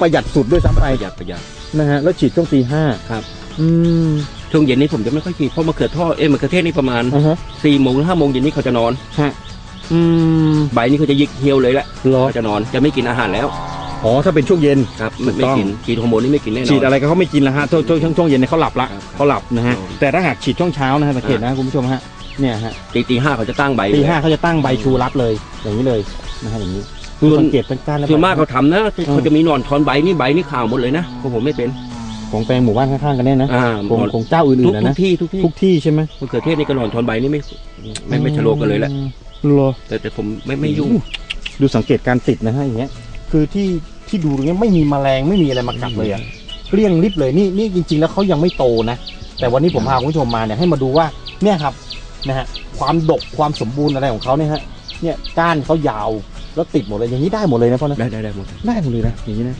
ประหยัดสุดด้วยซ้ำไปประหยัดประหยัดนะฮะแล้วฉีดช่วงตีห้าครับ อืม ช่วงเย็นนี้ผมจะไม่ค่อยฉีดเพราะมะเขือทอดเอ้ยมะเขือเทศนี่ประมาณอ่าฮะ สี่โมงหรือห้าโมงเย็นนี้เขาจะนอน ฮะอืมใบนี่เขาจะยิกเหี่ยวเลยแหละเหรอเขาจะนอนจะไม่กินอาหารแล้วอ๋อถ้าเป็นช่วงเย็น ครับไม่ถูไม่กต้อง กินฉีดฮอร์โมนนี่ไม่กินแน่นอน ฉีดอะไรก็เขาไม่กินแล้วฮะช่วงช่วงช่วงช่วงเย็นเนี่ยเขาหลับละครับเขาหลับนะฮะครับ แต่ถ้าหากฉีดช่วงเช้านะฮะสังเกตนะคุณผู้ชมฮะเนี่ยฮะตีตีห้าเขาจะตั้งใบตีเลยห้าเขาจะตั้งใบชูรับเลยอย่างนี้เลยนะฮะอย่างนี้ ดูส่วนสังเกตเป็นก้านแล้วส่วนมากเขาทำนะอืมเขาจะมีหนอนทอนใบนี่ใบนี่ขาวหมดเลยนะเพราะผมไม่เป็นของแปลงหมู่บ้านข้างๆกันเนี่ยนะอ่าของของเจ้าอื่ทุนกๆนะทุนะกที่ทุกที่ทุกที่ใช่ไหมมะเขือเทศนี่ก็หนอนทอนใบนี่ไม่ไม่ไม่ชะโลกันเลยแหละเหรอแต่แต่ผมไม่ไม่ยุ่งดูสังเกตการติดนะฮะอย่างเงี้ย คือที่ที่ดูตรงเนี้ยไม่มีแมลงไม่มีอะไรมากัดเลยอะเกลี้ยงริบเลยนี่นี่จริง ๆ แล้วเขายังไม่โตนะแต่วันนี้ผมพาคุณผู้ชมมาเนี่ยให้มาดูว่าเนี่ยครับนะฮะความดกความสมบูรณ์อะไรของเขาเนี่ยฮะเนี่ยก้านเขายาว แล้วติดหมดเลยอย่างนี้ได้หมดเลยนะพ่อนะได้ได้ได้หมดได้หมดเลยนะอย่างนี้นะ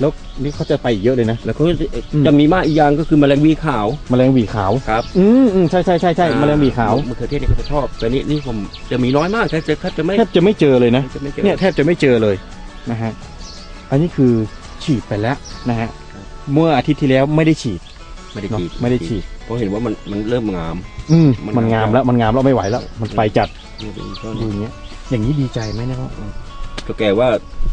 แล้วนี่เขาจะไปอีกเยอะเลยนะแล้วก็อืมจะมีมากอีกอย่างก็คือแมลงวีขาวแมลงหวีขาวครับอืมอืมใช่ใช่ใช่ใช่แมลงหวีขาวมะเขือเทศนี่เขาจะชอบแต่นี่นี่ผมจะมีน้อยมากแทบจะแทบจะไม่แทบจะไม่เจอเลยนะแทบจะไม่เจอเนี่ยแทบจะไม่เจอเลยนะฮะอันนี้คือฉีดไปแล้วนะฮะครับเมื่ออาทิตย์ที่แล้วไม่ได้ฉีดไม่ได้เนาะฉีดไม่ได้ฉีดเพราะเห็นว่ามันมันเริ่มงาม อืมมันมันงามงามแล้วมันงามแล้วไม่ไหวแล้ว มันไปจัดนี่เป็นต้นดูอย่างเงี้ย อย่างนี้ดีใจไหมเนี่ยพ่อก็แกว่า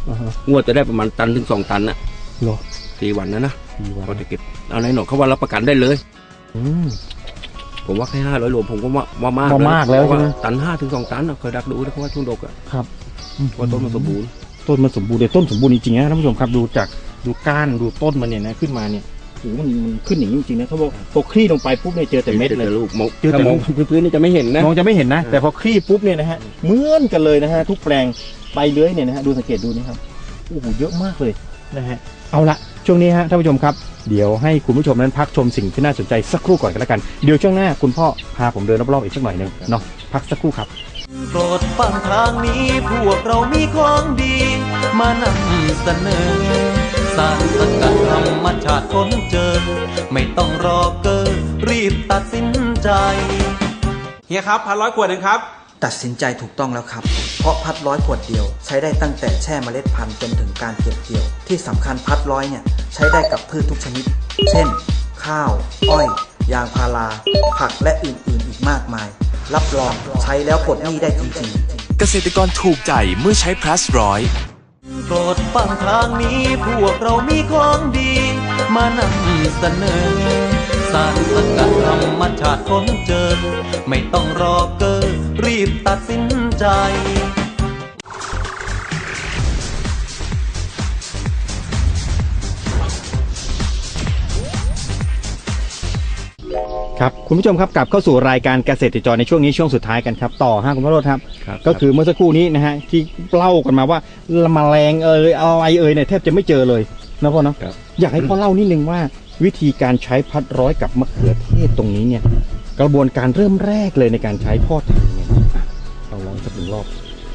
อ่าฮะงวดจะได้ประมาณตันถึงสองตันน่ะเหรอสี่วันนะนะดีว่ะเขาจะเก็บเอาไหนหนอกเขาว่ารับประกันได้เลย อืม ผมว่าแค่ห้าร้อยโลผมก็ว่าว่ามากว่ามากแล้วเพระใช่ไหมตันห้าถึงสองตันน่ะเคยดักดูนะเขาว่าช่วงดกอะอืมว่าต้นมันสมบูรณ์ต้นมันสมบูรณ์เลยต้นสมบูรณ์จริงๆนะท่านผู้ชมครับดูจากดูก้านดูต้นมันเนี่ยนะขึ้นมาเนี่ยโอ้โหมันมันขึ้นอย่างนี้จริงๆนะถ้าว่าพอคลี่ลงไปปุ๊บเนี่ยเจอแต่เม็ดเลยลูกมองเจอแต่ถ้ามองลูกพื้นๆนี่จะไม่เห็นนะมองจะไม่เห็นนะอ่าแต่พอคลี่ปุ๊บเนี่ยนะฮะเหมือนกันเลยนะฮะทุกแปลงใบเลื้อยเนี่ยนะฮะดูสังเกตดูนี่ครับโอ้โหเยอะมากเลยนะฮะเอาละช่วงนี้ฮะท่านผู้ชมครับเดี๋ยวให้คุณผู้ชมนั้นพักชมสิ่งที่น่าสนใจสักครู่ก่อนกันแล้วกัน เดี๋ยวช่วงหน้าคุณพ่อพาผมเดินรอบๆอีกสักหน่อยหนึ่งเนาะพักสักครู่ครับโปรดฟังทางนี้พวกเรามีของดี มานำเสนอ สารสกัดธรรมชาติค้นเจอ ไม่ต้องรอเกอรีบตัดสินใจ เฮียครับพันร้อยขวดหนึ่งครับ ตัดสินใจถูกต้องแล้วครับ เพราะพัดร้อยขวดเดียว ใช้ได้ตั้งแต่แช่เมล็ดพันธุ์จนถึงการเก็บเกี่ยว ที่สำคัญพัดร้อยเนี่ยใช้ได้กับพืชทุกชนิด เช่น ข้าว อ้อย ยางพารา ผักและอื่นๆอีกมากมาย รับรองใช้แล้วปลดหนี้ได้จริงๆ เกษตรกรถูกใจเมื่อใช้ plus ร้อยโป รดฟังทางนี้พวกเรามีของดี มานำเสนอ สารสกัดธรรมชาติคนเจอ ไม่ต้องรอเกอรีบตัดสินใจ ครับคุณผู้ชมครับกลับเข้าสู่รายการเกษตรจรในช่วงนี้ช่วงสุดท้ายกันครับต่อฮะคุณพระโรธครับ ครับก็คือเมื่อสักครู่นี้นะฮะที่เล่ากันมาว่าแมลงเอ่ยอะไรเอ่ยเนี่ยแทบจะไม่เจอเลยนะพ่อเนาะครับ อยากให้พ่อเล่านิดนึงว่า วิธีการใช้พัดร้อยกับมะเขือเทศตรงนี้เนี่ย กระบวนการเริ่มแรกเลยในการใช้พ่อทำยังไงอะเราลองสักหนึ่งรอบ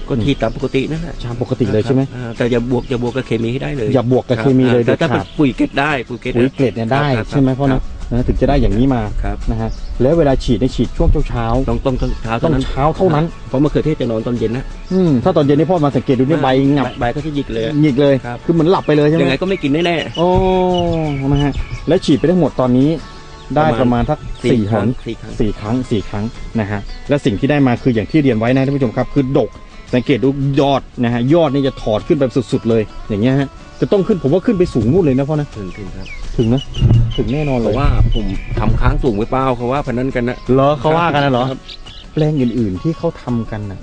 ก็ทีตามปกตินั่นแหละชามปกติเลยใช่ไหมอ่าแต่อย่าบวกอย่าบวกกับเคมีให้ได้เลยอย่าบวกกับเคมีเลยแต่เด็ดถ้าเป็ขาดนปุ๋ยเกล็ดได้ปุ๋ยเกล็ด ปุ๋ยนะเกล็ดเนี่ยได้ครับใช่ไหมพ่อครัเนาะบ นะถึงจะได้อย่างนี้มาครับนะฮะแล้วเวลาฉีดในยฉีดช่วงเช้าต้องต้องต้องเช้าๆต้เท่าองนั้นเช้าเท่านั้น เพราะมะเขือเทศจะนอนตอนเย็นนะอืมถ้าตอนเย็นนี่พ่อมาสังเกตดูเนี่ยใบงับใบก็จะหยิกเลย หงิกเลยครับคือเหมือนหลับไปเลยใช่ไหมยังไงก็ไม่กินแน่ โอ้นะฮะแล้วฉีดไปทั้งหมดตอนนี้ ได้ปประระมามาณณทักๆสี่หนสี่ครั้ง สี่ครั้งสี่ครั้งนะฮะและสิ่งที่ได้มาคืออย่างที่เรียนไว้นะท่านผู้ชมครับ คือดกสังเกตดูยอดนะฮะยอดนี่จะถอดขึ้นแบบสุด ๆ เลยอย่างเงี้ยฮะ จะต้องขึ้นผมว่าขึ้นไปสูงนู่นเลยนะพ่อนะถึงถึงครับถึงนะถึงแน่นอนเพเลยราะว่าผมทำค้างสูงไว้เปล่าเขาว่าพนันกันนะเหรอเขาว่ากันนะเหรอครับแปลงอื่นๆที่เขาทำกันน่ะ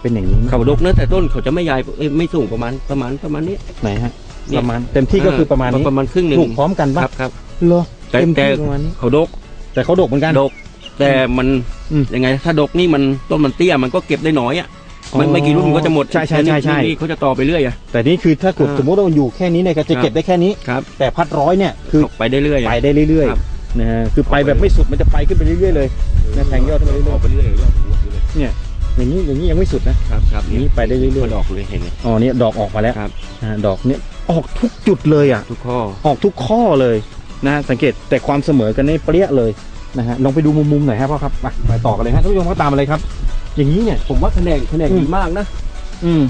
เป็นอย่างนี้ไหมเขาดกนะแต่ต้นเขาจะไม่ใหญ่เอ้ยไม่สูงประมาณประมาณประมาณนี้ ไหนฮะเนี่ย ประมาณเต็มที่ก็คือประมาณนี้ประมาณครึ่งหนึ่งปลูกพร้อมกันคปะรับครับ เหรอแต่เต็มที่แต่ ประมาณนี้เขาดก แต่เขาดกเหมือนกัน ดก แต่มันอืม ยังไงถ้าดกนี่มันต้นมันเตี้ยมันก็เก็บได้น้อยอะ มันไม่กี่รุ่นมันก็จะหมดใช่ใช่ใช่ใช่นี่เขาจะต่อไปเรื่อยอะ แต่นี่คือถ้าเกิดอ่าสมมติว่ามันอยู่แค่นี้เนี่ยก็จะครับเก็บได้แค่นี้ ครับ แต่พัดร้อยเนี่ยคือไปได้เรื่อยไปอะได้เรื่อยครับๆนะฮะคือไปแบบไม่สุดมันจะไปขึ้นไปเรื่อยๆเลยนะแทงยอดขึ้นไปเรื่อยๆออกไปเรื่อยๆยอดอวบไปเรื่อยเนี่ยอย่างนี้อย่างนี้ยังไม่สุดนะครับครับอย่างนี้ไปได้เรื่อยมันออกเลยเห็นไหมๆอ๋อเนี่ยดอกออกมาแล้วครับอ่าดอกเนี่ยออกทุกจุดเลยอะทุกข้อออกทุกข้อเลยนะฮะสังเกตแต่ความเสมอกันในเปรี้ยเลยนะฮะลองไปดูมุมๆหน่อยครับพ่อครับไปไปต่อกันเลยฮะท่านผู้ชมก็ตามมาเลยครับ อย่างนี้เนี่ยผมว่าคะแนนคะแนนอืมดีมากนะอืม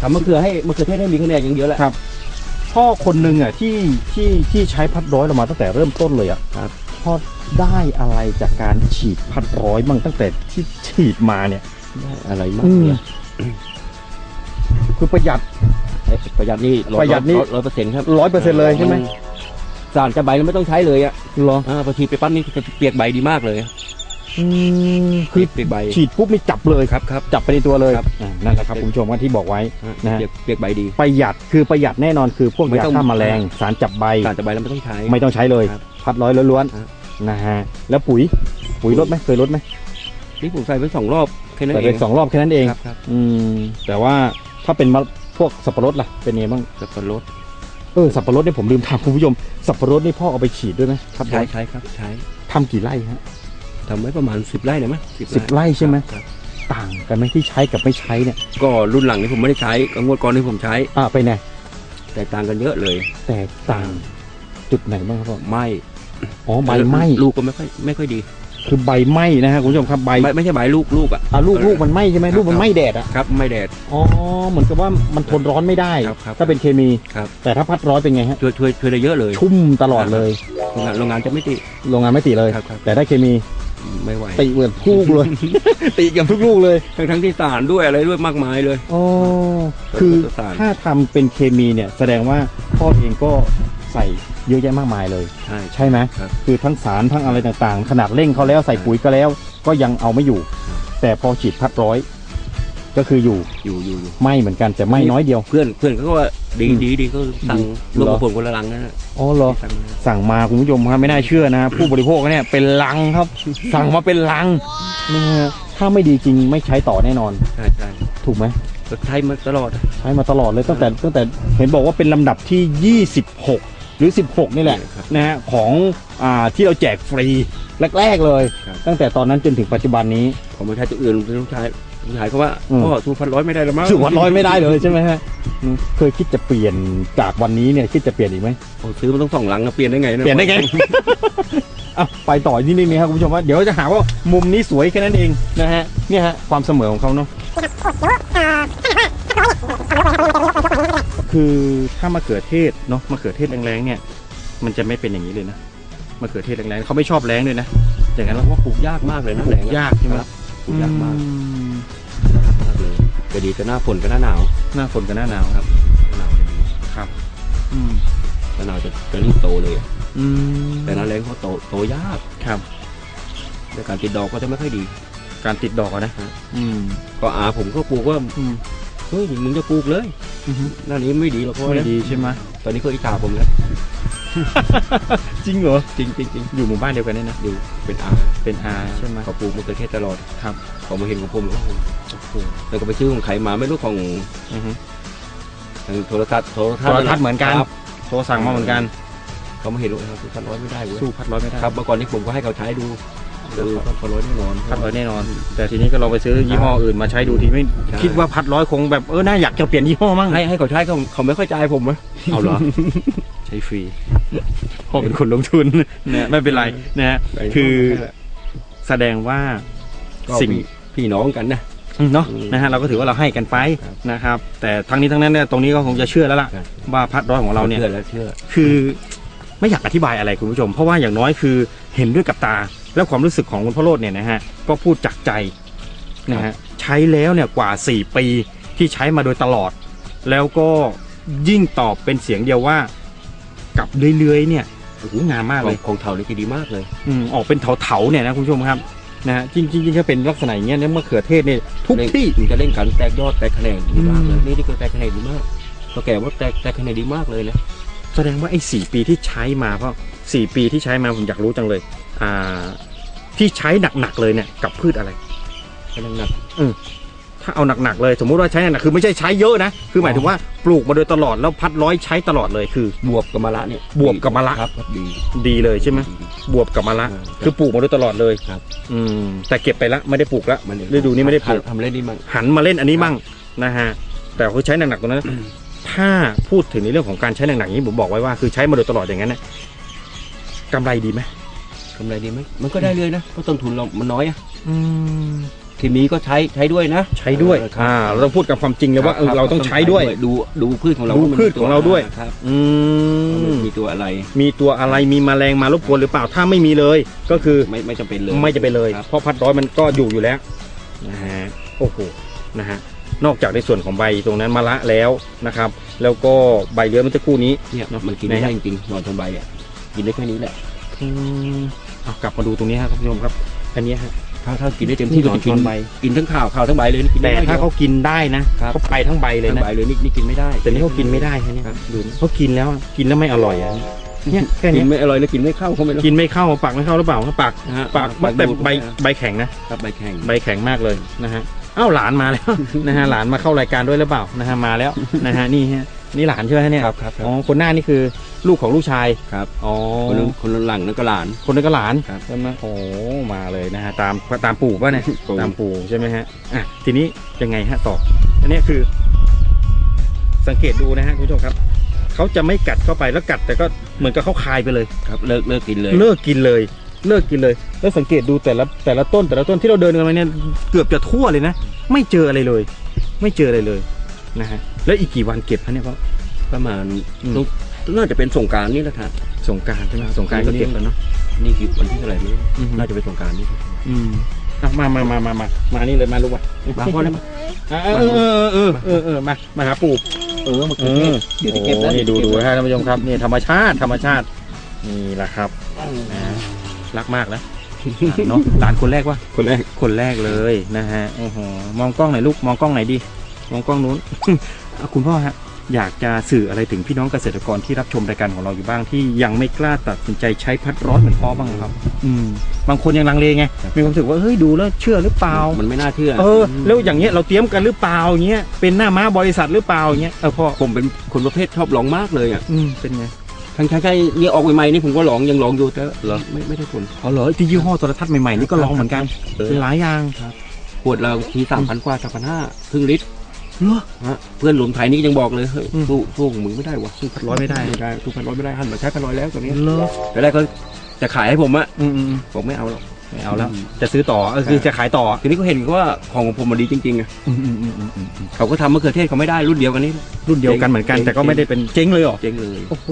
ทำมะเขือให้มะเขือเทศให้มีคะแนนอย่างเดียวแหละ ครับพพ่อคนหนึ่งอะที่ที่ที่ใช้พัดร้อยเรามาตั้งแต่เริ่มต้นเลยอะครับพ่อได้อะไรจากการฉีดพัดร้อยบ้างตั้งแต่ที่ฉีดมาเนี่ย ได้อะไรมากอืมเนี่ยคือประหยัดเอ้ยประหยัดนี่ประหยัดนี่ร้อยเปอร์เซ็นต์ครับร้อยเปอร์เซ็นต์เลยใช่ไหมสารจะใบเราไม่ต้องใช้เลยอะเหรออ่าพอฉีดไปปั้นนี่จะเปียกใบดีมากเลยอืม คือเปียกใบฉีดปุ๊บนี่จับเลยครับครับจับไปในตัวเลยครับอ่านั่นแหละครับคุณผู้ชมว่าที่บอกไว้นะฮะเปียกเปียกใบดีประหยัดคือประหยัดแน่นอนคือพวกไม่ยาต้องฆ่าแมลงสารจับใบสารจะใบเราไม่ต้องใช้ไม่ต้องใช้เลยครับพัดร้อยล้วนครับๆนะฮะแล้วปุ๋ยปุ๋ยลดไหมเคยลดไหมนี่ผมใส่ไปสองรอบแค่นั้นใส่เอไปงสองรอบแค่นั้นเองครับครับอืมแต่ว่าถ้าเป็นมะพวกสับปะรดล่ะเป็นไงบ้างสับปะรดเออสับปะรดเนี่ยผมลืมถามคุณผู้ชมสับปะรดนี่พ่อเอาไปฉีดด้วยไหมครับใช้ใช้ครับใช้ทำกี่ไร่ฮะ ทำไว้ประมาณสิบไร่ได้ไหมสิบไร่ใช่ไหมครับต่างกันไหมที่ใช้กับไม่ใช้เนี่ย ก็รุ่นหลังนี่ผมไม่ได้ใช้ก็งวดก่อนที่ผมใช้ อ่าไปไหนแตกต่างกันเยอะเลย แตกต่างจุดไหนบ้างครับพ่อไหมอ๋อใบไหม้ลูกก็ไม่ค่อยไม่ค่อยดี คือใบไหม้นะฮะคุณผู้ชมครับใบไม่ไม่ใช่ใบลูกลูกอะอ่าลูกลูกมันไหม้ใช่ไหมครับลูกมันไหม้แดดอะครับไม่แดดอ๋อเหมือนกับว่ามันทนร้อนไม่ได้ครับครับถ้าเป็นเคมีครับแต่ถ้าพัดร้อยเป็นไงฮะช่วยช่วยช่วยได้เยอะเลย ชุ่มตลอดเลยโรงงานโรงงานจะไม่ติโรงงานไม่ติเลยครับครับแต่ได้เคมี ไม่ไหวติเหมือนทุกเลย ติกับทุกลูกเลย ทั้งทั้งที่สารด้วยอะไรด้วยมากมายเลย อ๋อ คือสารถ้าทำเป็นเคมีเนี่ย แสดงว่าพ่อเองก็ใส่เยอะแยะมากมายเลย ใช่ใช่ไหมครับคือทั้งสารทั้งอะไรต่างๆ ขนาดเร่งเขาแล้วใส่ปุ๋ยก็แล้ว ก็ยังเอาไม่อยู่ครับแต่พอฉีดพัดร้อย ก็คืออยู่อยู่อยู่อยู่ไหม่เหมือนกันแต่ไหม่น้อยเดียว เพื่อนเพื่อนเขาก็ว่าดีอืมดีดีก็สั่งดีรวมเหรอกับผลคนละลังนั่นนะอ๋อเหรอ สั่งมาสั่งมาคุณผู้ชมครับไม่น่าเชื่อนะผู้บริโภคเนี่ยเป็นลังครับ สั่งมาเป็นลังนะฮะถ้าไม่ดีจริงไม่ใช้ต่อแน่นอน ใช่ใช่ถูกไหมก็ใช้มาตลอดอะใช้มาตลอดเลยตั้งแต่ตั้งแต่เห็นบอกว่าเป็นลำดับที่ 26 หรือ 16 นี่แหละครับนะฮะของอ่าที่เราแจกฟรีแรกๆเลยครับตั้งแต่ตอนนั้นจนถึงปัจจุบันนี้ ผมไม่ใช้ตัวอื่นเป็นลูกชายลูกชายเขาว่าอืม พ่อสู้พันร้อยไม่ได้แล้วมั้งถือวัดร้อยไม่ได้เลยใช่ไหมฮะอืมเคยคิดจะเปลี่ยนจากวันนี้เนี่ยคิดจะเปลี่ยนอีกไหม โอ้ซื้อมาต้องสองลังอะเปลี่ยนได้ไงะ เปลี่ยนได้ไง อะไปต่อนิดนึงนะครับคุณผู้ชมว่าเดี๋ยวจะหาว่ามุมนี้สวยแค่นั้นเองนะฮะเนี่ยฮะความเสมอของเขาเนาะคือถ้ามะเขือเทศเนาะมะเขือเทศแรงๆเนี่ย มันจะไม่เป็นอย่างนี้เลยนะมะเขือเทศแรงๆเขาไม่ชอบแรงด้วยนะอย่างนั้นเพราะว่าปลูกยากมากเลยนะแหลงอะยากใช่ไหมครับปลูกยากมาก อืมมากเลย จะดีก็หน้าฝนก็หน้าหนาวหน้าฝนกับหน้าหนาวครับหน้าหนาวจะดีครับอืมหน้าหนาวจะจะรีบโตเลยอะอืมแต่หน้าแรงเขาโตโตยากครับ แต่การติดดอกก็จะไม่ค่อยดี การติดดอกอะนะฮะ อืมก็อาผมก็ปลูกว่าอืมเฮ้ยมึงจะปลูกเลย อือฮึหน้านี้ไม่ดีหรอกเพราะไม่ว่าดีใช่ไหมตอนนี้เขาอิจฉาผมแล้ว จริงเหรอ จริงจริงจริงอยู่หมู่บ้านเดียวกันเนี่ยนะอยู่เป็นอาเป็นอาใช่ไหมเขาปลูกมะเขือเทศตลอดครับเขามาเห็นของผมเขาโอ้โหแล้วก็ไปซื้อของใครมาไม่รู้ของอือฮึทางโทรทัศน์โทรทัศโทน์รทัศน์เหมือนกันครับโทรสั่งมาเหมือนกัน เขามาเห็นว่าทุกพันร้อยไม่ได้เว้ยสู้พัดร้อยไม่ได้ครับเมื่อก่อนนี้ผมก็ให้เขาใช้ดูเออพันร้อยแน่นอนพัดร้อยแน่นอน แต่ทีนี้ก็ลองไปซื้อยี่ห้ออื่นมาใช้ดูทีไม่ใช่คิดว่าพัดร้อยคงแบบเออน่าอยากจะเปลี่ยนยี่ห้อมั่งให้ให้เขาใช้เขาเขาไม่ค่อยจ่ายผมไหมเอาเหรอ ใช้ฟรีพ่อเป็นคนลงทุนเนี่ยไม่เป็นไรนะฮะคือแสดงว่าสิ่สิ่งงพี่น้องกันนะเนาะอืมนะฮะเราก็ถือว่าเราให้กันไปครับนะครับ แต่ทั้งนี้ทั้งนั้นเนี่ยตรงนี้ก็คงจะเชื่อแล้วล่ะครับว่าพัดร้อยของเราเนี่ยชื่อแล้วเชื่อ คือไม่อยากอธิบายอะไรคุณผู้ชม เพราะว่าอย่างน้อยคือเห็นด้วยกับตา แล้วความรู้สึกของคุณพ่อโรดเนี่ยนะฮะก็พูดจากใจนะฮะใช้แล้วเนี่ยกว่า 4 ปีที่ใช้มาโดยตลอด แล้วก็ยิ่งตอบเป็นเสียงเดียวว่า กับเรื่อยๆเนี่ยโอ้โหงามมากขเลองยของเถานี่จะดีมากเลย อืมออกเป็นเถาๆเนี่ยนะคุณผู้ชมครับนะฮะจริงๆจริงๆถ้าเป็นลักษณะอย่างเงี้ยเนี่ยมะเขือเทศเนี่ยทุกที่มันจะเล่นกันแตกยอดแตกแขนงดีมากเลยอืมนี่นี่คือแตกแขนงดีมากตัวแก่ว่าแตกแตกแขนงดีมากเลยนะแสดงว่าไอ้สี่ปีที่ใช้มาเพราะสี่ปีที่ใช้มาผมอยากรู้จังเลย อ่า ที่ใช้หนักๆเลยเนี่ยกับพืชอะไรแขนงหนัก ถ้าเอาหนักๆเลย สมมุติว่าใช้หนักๆคือไม่ใช่ใช้เยอะนะ คือหมายถึงว่าปลูกมาโดยตลอดแล้วพัดร้อยใช้ตลอดเลยคือบวบกับมะระเนี่ยบวบกับมะระครับครับดีดีเลยใช่ไหมบวบกับมะระอ่าคือปลูกมาโดยตลอดเลยครับ อืมแต่เก็บไปละไม่ได้ปลูกละมันฤดูนี้ไม่ได้ปลูกทำเล่นดีมากหันมาเล่นอันนี้บ้างนะฮะแต่คือใช้หนักๆตรงนั้น ถ้าพูดถึงในเรื่องของการใช้หนักๆอย่างนี้ผมบอกไว้ว่าคือใช้มาโดยตลอดอย่างนั้นนะกำไรดีไหมกำไรดีไหมมันก็ได้เลยนะเพราะต้นทุนเรามันน้อยอะอืม เคมีก็ใช้ใช้ด้วยนะใช้ด้วย เออครับอ่า เราต้องพูดกับความจริงเลยว่าเออคบเราต้องใช้ด้วย ดูดูพืชของเราดูว่ามันพืชของเราด้วย ครับอืว่ามันมมีตัวอะไรมีตัวอะไรมีแมลงมารบกวนหรือเปล่าถ้าไม่มีเลย ก็คือไม่ไม่จำเป็นเลยไม่จะไปนเลย ครับเพราะพัดร้อยมันก็อยู่อยู่แล้วนะฮะโอ้โหนะฮะนอกจากในส่วนของใบตรงนั้นมาละแล้วนะครับ แล้วก็ใบเลื้อยเมันจะคู่นี้ เนี่ยมันกินไม่ได้จริงๆนอนทนใบอะกินได้แค่นี้แหละอืมเอากลับมาดูตรงนี้ครับท่านผู้ชมครับ อันเนี้ยฮะถ้าถ้ากินได้เต็มที่นี่ก็คือกินช้อนใบกินทั้งข่าวข่าวทั้งใบเลยนี่กินแต่ไม่ได้ถ้าเขากินได้นะครับเขาไปทั้งใบเลยทั้งนะ ใบเลยนี่นี่กินไม่ได้แต่นี่เขากินไม่ได้ฮะเนี่ยครับดูเขากินแล้วอะกินแล้วไม่อร่อยอะเนี่ยแค่กิเนี้นยไม่อร่อยเลยกินไม่เข้าเขาไม่รู้ กินไม่เข้าปากไม่เข้าหรือเปล่าปากนะฮะปากแต่ใบใบแข็งนะ ครับใบแข็ง ใบแข็งมากเลยนะฮะอ้าวหลานมาแล้ว นะฮะหลานมาเข้ารายการด้วยหรือเปล่านะฮะมาแล้วนะฮะนี่ฮะ นี่หลานใช่ไหมฮะเนี่ยครับครับอ๋อคนหน้านี่คือลูกของลูกชายครับอ๋อคนนึงคนหลังนั่นก็หลาน คนนั้นก็หลานครับใช่ไหมโอ้มาเลยนะฮะตามตามปู่ป่ะเนี่ยปู่ตามปู่ใช่ไหมฮะอะทีนี้ยังไงฮะต่ออันนี้คือ สังเกตดูนะฮะคุณผู้ชมครับเขาจะไม่กัดเข้าไปแล้วกัด แต่ก็เหมือนกับเขาคายไปเลยครับ เลิกเลิกกินเลย เลิกกินเลย เลิกกินเลย แล้วสังเกตดูแต่ละแต่ละต้นแต่ละต้นที่เราเดินกันมาเนี่ยเกือบจะทั่วเลยนะไม่เจออะไรเลย ไม่เจออะไรเลยนะฮะ แล้วอีกกี่วันเก็บฮะเนี่ยเพราะประมาณอืมต้องน่าจะเป็นสงกรารนี่แหละครับ สงกรารใช่ไหมสงกรารก็เก็บแล้วเนาะ นี่คือวันที่เท่าไหร่ไม่รู้อือฮึ น่าจะเป็นสงกรารนี่อืมอะมามามามามามานี่เลยมาลูกว่ะมาพ่อได้ไหมอะเออเออเออเออเออมามาหาปู่เออมาเอกินอเดี๋ยวจะเก็บโอ้นะนี่ดูดูฮะท่านผู้ชมครับนี่ธรรมชาติธรรมชาตินี่แหละครับนะรักมากแล้วเนาะหลานคนแรกวะคนแรกคนแรกเลยนะฮะโอ้โหมองกล้องหน่อยลูกมองกล้องไหนอยดิมองกล้องนู้น เอาคุณพ่อฮะอยากจะสื่ออะไรถึงพี่น้องเกษตรกรที่รับชมรายการของเราอยู่บ้างที่ยังไม่กล้าตัดสินใจใช้พัดร้อนเหมือนพ่อบ้างครับ อืม บางคนยังลังเลไงมีความรู้สึกว่าเฮ้ยดูแล้วเชื่อหรือเปล่า มันไม่น่าเชื่อ เออ แล้วอย่างเงี้ยเราเตรียมกันหรือเปล่าอย่างเงี้ยเป็นหน้าม้าบริษัทหรือเปล่าอย่างเงี้ยเออพ่อผมเป็นคนประเภทชอบลองมากเลยอะอืมเป็นไงทั้งใช่ๆนี่ออกใหม่ๆนี่ผมก็ลองยังลองอยู่แต่เหรอไม่ไม่ได้ผลอ๋อเหรอที่ยี่ห้อโทรทัศน์ใหม่ๆนี่ก็ลองเหมือนกันเออหลายอย่างขวดเราทีสามพันกว่าสามพันห้าครึ่งลิตร เหรอฮะเพื่อนหลุมไทยนี่ยังบอกเลยเฮ้ยอืมสู้สู้ของมึงไม่ได้วะสู้พัดร้อยไม่ได้ ไม่ได้สู้พันร้อยไม่ได้หันมาใช้พันร้อยแล้วตอนนี้เหรอแต่แรกก็จะขายให้ผมอะอืมอืมผมไม่เอาหรอก ไม่เอาแล้ว จะซื้อต่อเออคือจะขายต่อ ทีนี้ก็เห็นว่าของของผมมันดีจริงๆอะอืมอืมอืมอืมอืมเขาก็ทำมะเขือเทศเขาไม่ได้รุ่นเดียวกันนี่ รุ่นเดียวกันเหมือนกันเจ๊งแต่ก็ไม่ได้เป็นเจ๊งเลยเหรอ เจ๊งเลย โอ้โห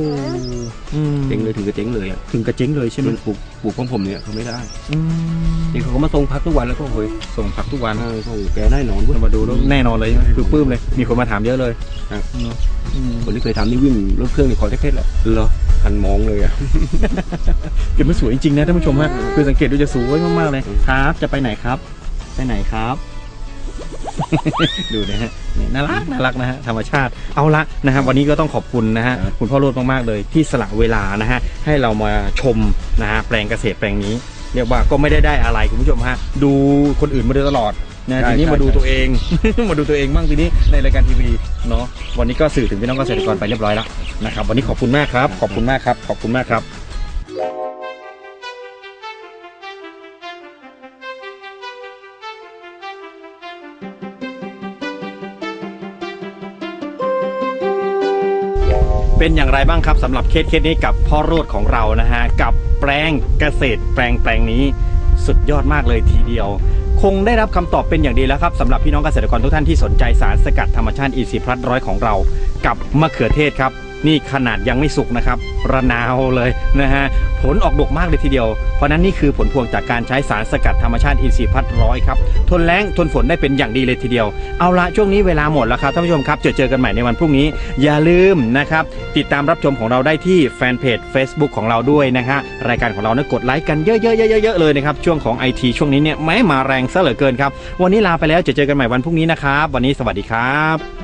อืมเจ๊งเลยถึงกับเจ๊งเลยอะถึงกับเจ๊งเลยใช่ไหมมันปลูกปลูกของผมเนี่ยเขาไม่ได้อืมนี่เขาก็มาส่งพักทุกวันแล้วก็เฮ้ยส่งผักทุกวันเออส่งแกได้นอนเว้ยเรามาดูแล้วแน่นอนเลยใช่ไหมคือปลื้มเลย มีคนมาถามเยอะเลยครับเนอะอืมคนที่เคยทำนี่วิ่งรถเครื่องนี่ขอแค่แหละเหรอ ทันมองเลยอะเก็บมันสวยจริงๆนะท่านผู้ชมฮะคือสังเกตดูจะสวยมากๆเลยครับ จะไปไหนครับ ไปไหนครับ ดูนะฮะนี่น่ารักน่ารักนะฮะธรรมชาติเอาละนะครับวันนี้ก็ต้องขอบคุณนะฮะครับคุณพ่อโรดมากๆเลยที่สละเวลานะฮะให้เรามาชมนะฮะแปลงเกษตรแปลงนี้ เรียกว่าก็ไม่ได้ได้อะไรคุณผู้ชมฮะดูคนอื่นมาโดยตลอด นะทีนี้มาดูตัวเอง มาดูตัวเองบ้างทีนี้ในรายการทีวีเนาะวันนี้ก็สื่อถึงพี่น้องเกษตรกรไปเรียบร้อยแล้วนะครับวันนี้ขอบคุณมากครับ ขอบคุณมากครับ ขอบคุณมากครับเป็นอย่างไรบ้างครับสำหรับเคสเคสนี้กับพ่อโรดของเรานะฮะกับแปลงเกษตรแปลงแปลงนี้ สุดยอดมากเลยทีเดียว คงได้รับคำตอบเป็นอย่างดีแล้วครับสำหรับพี่น้องเกษตรกรทุกท่านที่สนใจสารสกัดธรรมชาติอีซีพลัสร้อยของเรา กับมะเขือเทศครับ นี่ขนาดยังไม่สุกนะครับระนาวเลยนะฮะผลออกดกมากเลยทีเดียว เพราะนั้นนี่คือผลพวงจากการใช้สารสกัดธรรมชาติอินทรีย์พัดร้อยครับทนแรงทนฝนได้เป็นอย่างดีเลยทีเดียว เอาละช่วงนี้เวลาหมดแล้วครับท่านผู้ชมครับเจอเจอกันใหม่ในวันพรุ่งนี้ อย่าลืมนะครับติดตามรับชมของเราได้ที่แฟนเพจ Facebook ของเราด้วยนะฮะรายการของเราเนี่ยกดไลค์กันเยอะๆๆๆเลยนะครับช่วงของไอทีช่วงนี้เนี่ยแม้มาแรงซะเหลือเกินครับวันนี้ลาไปแล้วเจอเจอกันใหม่วันพรุ่งนี้นะครับวันนี้สวัสดีครับ